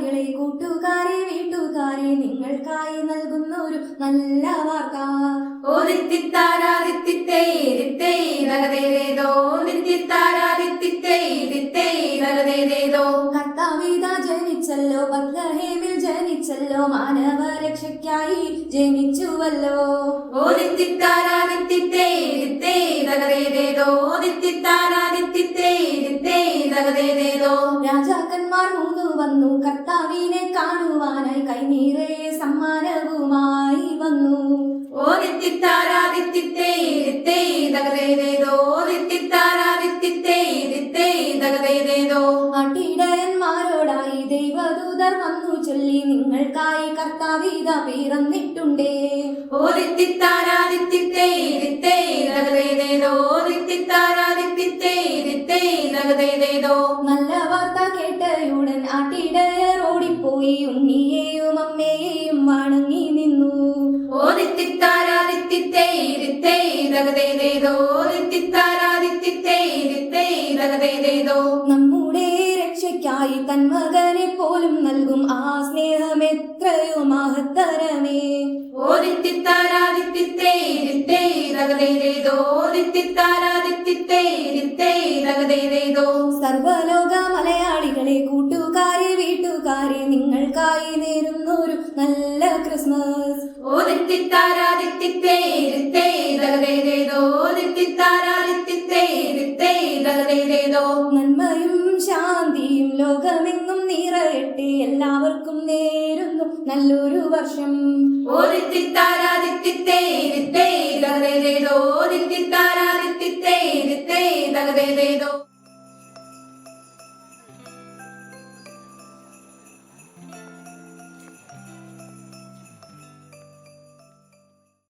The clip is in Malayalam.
മലയാളികളെ കൂട്ടുകാരെ വീട്ടുകാരെ നിങ്ങൾക്കായി നൽകുന്ന ഒരു നല്ല വാർത്ത. ഓ കർത്താവിത ജനിച്ചല്ലോ. ബത്ലഹേമിൽ ജനിച്ചല്ലോ. മാനവ രക്ഷയ്ക്കായി ജനിച്ചുവല്ലോ ഓ ദിത്തിത്താരാദിത്തിത്തേ ദിത്തേ വന്നു. കർത്താവിനെ കാണുവാനായി കൈനീരെ സമ്മാനവുമായി വന്നു. ഓ ദിത്തേ അട്ടിടയന്മാരോടായി ദൈവദൂതർ വന്നു ചൊല്ലി നിങ്ങൾക്കായി കർത്താവിത പിറന്നിട്ടുണ്ടേ. ഓ ദിത്തിത്താരാദിത്തിത്തേ ദിത്തേ നല്ല കേട്ടയുടൻ ആട്ടിടയർ ഓടിപ്പോയി ഉണ്ണിയെയും അമ്മയെയും വണങ്ങി നിന്നു. നമ്മുടെ രക്ഷയ്ക്കായി തൻ മകനെ പോലും നൽകും ആ സ്നേഹം എത്രയോ മഹത്തരമേ. ഓ ഓ ദിത്തിത്താരാദിത്തിത്തേ ദിത്തേ നഗതേതേതോ ദിത്തിത്താരാദിത്തിത്തേ ദിത്തേ നഗതേതേതോ നന്മയും ശാന്തിയും ലോകമെങ്ങും നിറയട്ടെ എല്ലാവർക്കും നേരുന്നു നല്ലൊരു വർഷം. ഓ ദിത്തിത്താരാദിത്തിത്തേ ദിത്തേ ദിത്തിത്താരാദിത്തിത്തേ ദിത്തേ നഗതേതേതോ